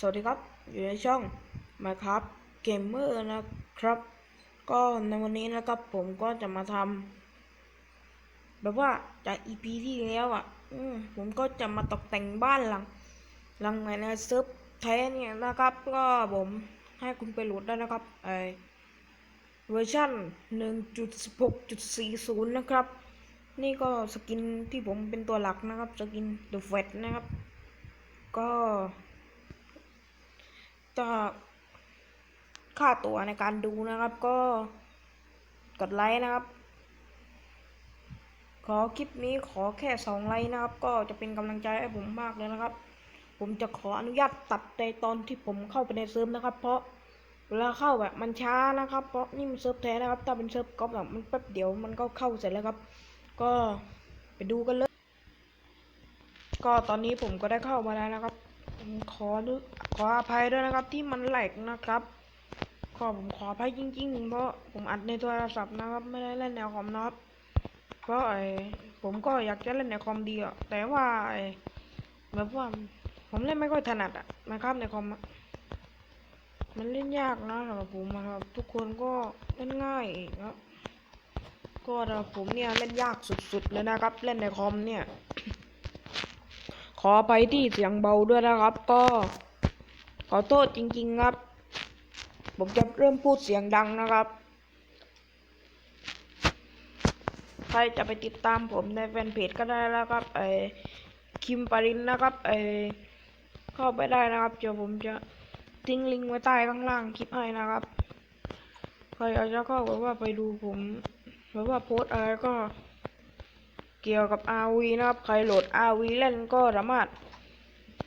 สวัสดีครับ อยู่ในช่อง Minecraft Gamer นะครับ ก็ในวันนี้นะครับผมก็จะมาทำแบบว่าจาก EP ที่แล้วอะผมก็จะมาตกแต่งบ้านหลัง หลังใหม่ในเซิร์ฟแท้เนี่ยนะครับ ก็ผมให้คุณไปโหลดได้นะครับไอเวอร์ชัน1.16.40 นะครับ นี่ก็สกินที่ผมเป็นตัวหลักนะครับ สกิน The Fat นะครับ ก็ จะค่าตัวในการดูนะครับ ก็กดไลค์นะครับ ขอคลิปนี้ขอแค่สองไลค์นะครับ ก็จะเป็นกำลังใจให้ผมมากเลยนะครับ ผมจะขออนุญาตตัดในตอนที่ผมเข้าไปในเซิร์ฟนะครับ เพราะเวลาเข้าแบบมันช้านะครับ เพราะนี่มันเซิร์ฟแท้นะครับ ถ้าเป็นเซิร์ฟก๊อปแบบมันแป๊บเดียวมันก็เข้าเสร็จแล้วครับ ก็ไปดูกันเลย ก็ตอนนี้ผมก็ได้เข้ามาแล้วนะครับ ผมขอดูขออภัยด้วยนะครับ ที่มันแหลกนะครับ ขอผมขออภัยจริงๆเพราะผมอัดในโทรศัพท์นะครับ ไม่ได้เล่นในคอมนะครับเพราะไอ้ผมก็อยากจะเล่นในคอมดีอะแต่ว่าไอ้แบบว่าผมเล่นไม่ค่อยถนัดอะนะครับในคอมมันเล่นยากนะสำหรับผมอะครับ ทุกคนก็เล่นง่ายอีกครับก็สำหรับผมเนี่ยเล่นยากสุดๆเลยนะครับ เล่นในคอมเนี่ย อไปที่เสียงเบาด้วยนะครับ ก็ ขอโทษจริงๆครับ ผมจะเริ่มพูดเสียงดังนะครับ ใครจะไปติดตามผมในแฟนเพจก็ได้แล้วครับไอคิมปารินนะครับไอเข้าไปได้นะครับเดี๋ยวผมจะทิ้งลิงก์ไว้ใต้ข้างล่างคลิปให้นะครับ ใครอยากจะเข้าแบบว่าไปดูผมแบบว่าโพสอะไรก็ เกี่ยวกับ RV นะครับ ใครโหลด RV เล่นก็สามารถ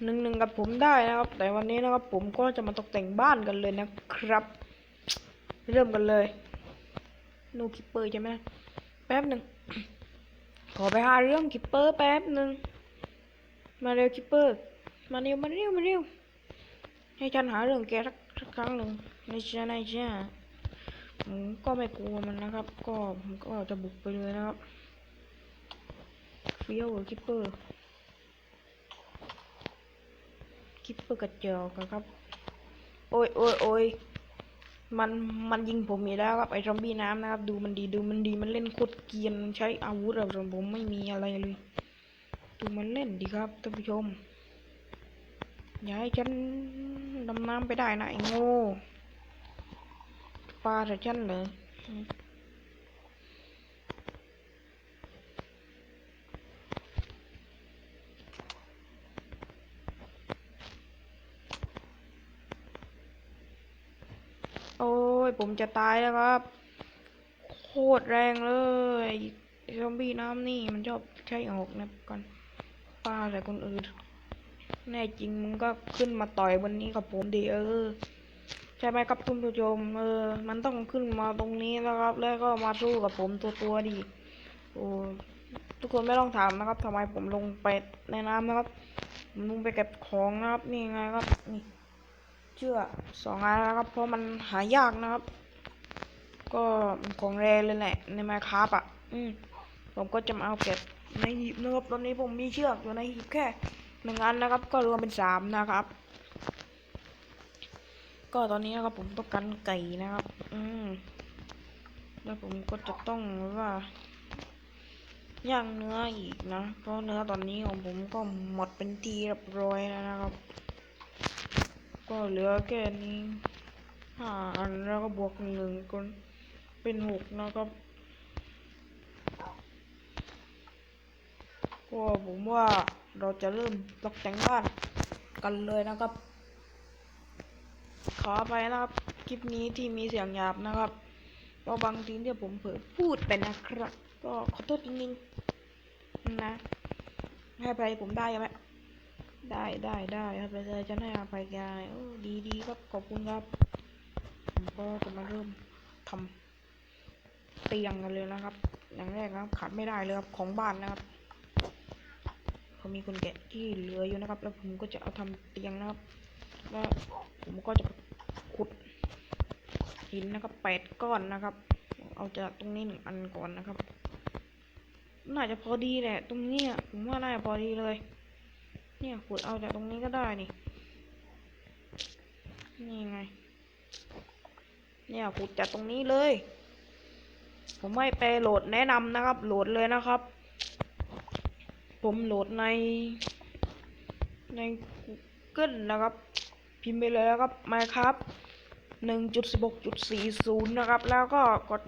หนึ่งหนึ่งกับผมได้นะครับ แต่วันนี้นะครับผมก็จะมาตกแต่งบ้านกันเลยนะครับ เริ่มกันเลยนูคิปเปอร์ใช่ไหมแป๊บหนึ่งขอไปหาเรื่องคิปเปอร์แป๊บหนึ่งมาเร็วคิปเปอร์ มาเร็วมาเร็วมาเร็วให้ฉันหาเรื่องแกสักสักครั้งหนึ่งในจ้าในจ้าผมก็ไม่กลัวมันนะครับ ก็ผมก็จะบุกไปเลยนะครับ เฟี้ยวคิปเปอร์คิปเปอร์กระจอกอะครับ โอ้ยโอ้ยโอ้ยมันมันยิงผมอีกแล้วครับไอ้ซอมบี้น้ำนะครับ ดูมันดีดูมันดีมันเล่นโคตรเกียนมันใช้อาวุธแบบผมไม่มีอะไรเลยดูมันเล่นดีครับท่านผู้ชมอย่าให้ฉันดำน้ำไปได้นะไอ้โง่ปลาแต่ฉันเลยอ้ย ผมจะตายแล้วครับ โคตรแรงเลยซอมบี้น้ำนี่มันชอบใช้ออกนะก่อนปลาใส่คนอื่น แน่จริงมึงก็ขึ้นมาต่อยวันนี้กับผมดีเออใช่ไหมครับคุณผู้ชมเออ มันต้องขึ้นมาตรงนี้นะครับ แล้วก็มาสู้กับผมตัวตัวดีโอ้ทุกคนไม่ต้องถามนะครับทำไมผมลงไปในน้ำนะครับผมลงไปเก็บของนะครับ นี่ไงครับนี่ เชื่อสองอันนะครับ เพราะมันหายากนะครับ ก็ของแรเลยแหละ ในไมค์ครับอะ อืมผมก็จะมาเอาเก็บในหีบนะครับตอนนี้ผมมีเชือกอยู่ในหีบแค่หนึ่งอันนะครับ ก็รวมเป็นสามนะครับ ก็ตอนนี้นะครับผมต้องการไก่นะครับ อืมแล้วผมก็จะต้องว่าย่างเนื้ออีกนะ เพราะเนื้อตอนนี้ของผมก็หมดเป็นทีเรียบร้อยแล้วนะครับ ก็เหลือแค่นี้ห้าอันแล้วก็บวกหนึ่งคนเป็นหกนะครับก็ผมว่าเราจะเริ่มตกแต่งบ้านกันเลยนะครับ ขอไปนะครับ คลิปนี้ที่มีเสียงหยาบนะครับเพราะบางทีที่ผมเผลอพูดไปนะครับ ก็ขอโทษจริงๆนะให้ไปผมได้ไหม ได้ได้ได้ครับเลยจะให้อภัยแกโอ้ดีดีครับขอบคุณครับ ผมก็จะมาเริ่มทำเตียงกันเลยนะครับ อย่างแรกนะครับขาดไม่ได้เลยครับของบ้านนะครับเขามีคนแกะที่เหลืออยู่นะครับ แล้วผมก็จะเอาทำเตียงนะครับ แล้วผมก็จะขุดหินนะครับแปดก้อนนะครับ เอาจากตรงนี้หนึ่งอันก่อนนะครับ น่าจะพอดีแหละ ตรงนี้ผมว่าน่าจะพอดีเลย เนี่ยขุดเอาจากตรงนี้ก็ได้นี่ นี่ไง เนี่ยขุดจากตรงนี้เลย ผมไม่ไปโหลดแนะนำนะครับ โหลดเลยนะครับ ผมโหลดใน ในกูเกิลนะครับ พิมพ์ไปเลยแล้วครับ Minecraft 1.16.40 นะครับ แล้วก็กด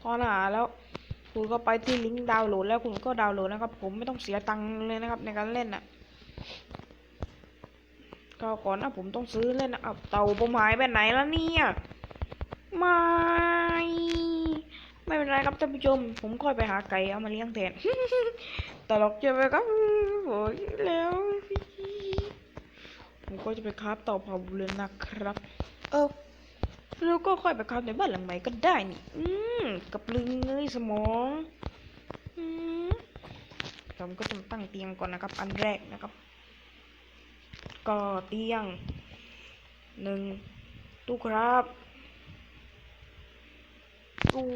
ค้นหาแล้วคุณก็ไปที่ลิงก์ดาวน์โหลดแล้วคุณก็ดาวน์โหลดนะครับ ผมไม่ต้องเสียตังค์เลยนะครับในการเล่นอนะ่ะ ก็ก่อนนะผมต้องซื้อเล่นนะเอาเต่าผมหายไปไหนแล้วเนี่ยไม่ไม่เป็นไรครับท่านผู้ชม ผมค่อยไปหาไก่เอามาเลี้ยงแทนตลกใช่ไหมครับโอ้ยแล้วผมก็จะไปคราฟเต่าเผาเลยนะครับ เออแล้วก็ค่อยไปคราฟในบ้านหลังใหม่ก็ได้นี่ อืมกับลึงเงยสมอง อืมผมก็ต้องตั้งเตียงก่อนนะครับ อันแรกนะครับ ก็เตียงหนึ่งตู้ครับตู้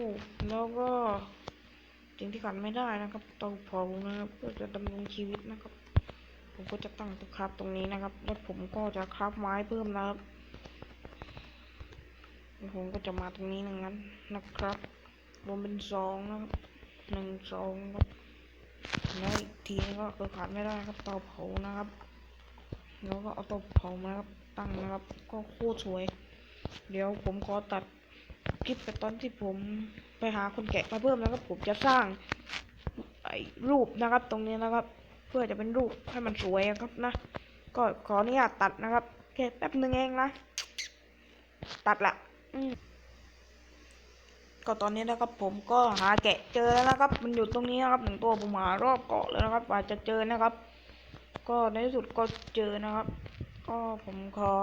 แล้วก็สิ่งที่ขาดไม่ได้นะครับเตาเผานะครับเพื่อจะดำรงชีวิตนะครับ ผมก็จะตั้งตู้ครับตรงนี้นะครับ แล้วผมก็จะคราฟไม้เพิ่มนะครับผมก็จะมาตรงนี้หนึ่งนั้นนะครับ รวมเป็นสองนะครับหนึ่งสองครับแล้วอีกทีก็คือขาดไม่ได้ครับเตาเผานะครับ แล้วก็เอาเตาเผามาครับตั้งนะครับ ก็โคตรสวย เดี๋ยวผมขอตัดคลิปไปตอนที่ผมไปหาคนแกะมาเพิ่มนะครับ ผมจะสร้างไอ้รูปนะครับ ตรงนี้นะครับ เพื่อจะเป็นรูปให้มันสวยอะครับนะ ก็ขออนุญาตตัดนะครับแค่แป๊บนึงเองนะ ตัดละอืมก็ตอนนี้นะครับ ผมก็หาแกะเจอแล้วนะครับ มันอยู่ตรงนี้นะครับหนึ่งตัวผมหารอบเกาะแล้วนะครับกว่าจะเจอนะครับ ก็ในที่สุดก็เจอนะครับ ก็ผมขอ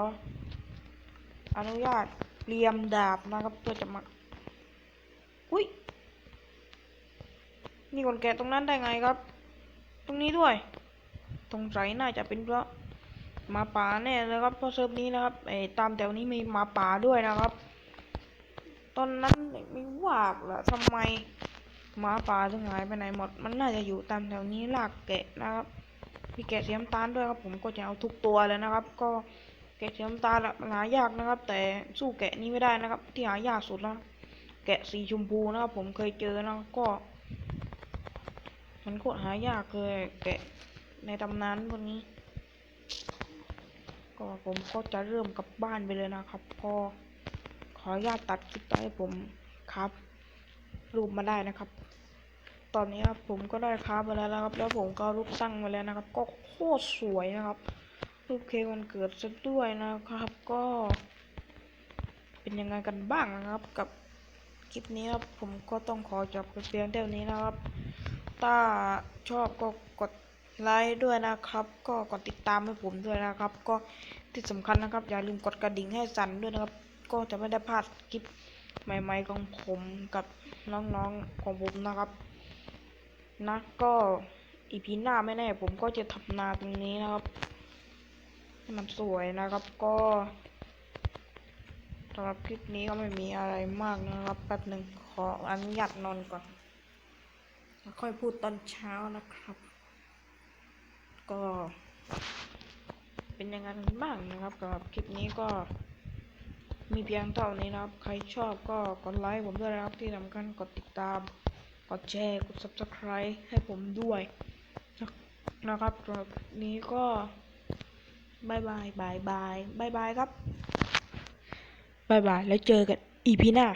อนุญาตเรียมดาบนะครับ เพื่อจะมาอุ้ยมีคนแกะตรงนั้นได้ไงครับ ตรงนี้ด้วยสงสัยน่าจะเป็นเพราะหมาป่าแน่เลยครับเพราะเซิร์ฟนี้นะครับไอ้ตามแถวนี้มีหมาป่าด้วยนะครับ ตอนนั้นไม่ว่าเหรอทำไมหมาป่าถึงหายไปไหนหมด มันน่าจะอยู่ตามแถวนี้ลากแกะนะครับ มีแกะสีน้ำตาลด้วยครับ ผมก็จะเอาทุกตัวเลยนะครับ ก็แกะสีน้ำตาลหายากนะครับ แต่สู้แกะนี้ไม่ได้นะครับ ที่หายากสุดแล้วแกะสีชมพูนะครับ ผมเคยเจอนะก็ มันโคตรหายากเลยแกะในตำนานพวกนี้ ก็ผมก็จะเริ่มกลับบ้านไปเลยนะครับพอขออนุญาตตัดคลิปไปให้ผมครับ รูปมาได้นะครับ ตอนนี้ครับผมก็ได้ครับมาแล้วนะครับ แล้วผมก็รูปตั้งมาแล้วนะครับ ก็โคตรสวยนะครับ รูปเค้กวันเกิดซะด้วยนะครับ ก็ เป็นยังไงกันบ้างนะครับ กับคลิปนี้ครับผมก็ต้องขอจบไปเพียงเท่านี้นะครับ ถ้าชอบก็กดไลค์ด้วยนะครับ ก็กดติดตามให้ผมด้วยนะครับ ก็ที่สำคัญนะครับ อย่าลืมกดกระดิ่งให้สั่นด้วยนะครับ ก็จะไม่ได้พลาดคลิปใหม่ ๆ ของผมกับน้องๆของผมนะครับ นะก็อีพีหน้าไม่แน่ผมก็จะทำนาตรงนี้นะครับให้มันสวยนะครับก็สำหรับคลิปนี้ก็ไม่มีอะไรมากนะครับแป๊บหนึ่งขออนุญาตนอนก่อนแล้วค่อยพูดตอนเช้านะครับ ก็ เป็นยังไงบ้างนะครับสำหรับคลิปนี้ก็มีเพียงเท่านี้นะครับ ใครชอบก็กดไลค์ผมด้วยนะครับที่สำคัญกดติดตาม กดแชร์กด subscribe ให้ผมด้วยนะครับสำหรับนี้ก็บายบายบายบายบายบายครับบายบายแล้วเจอกันอีพีหน้า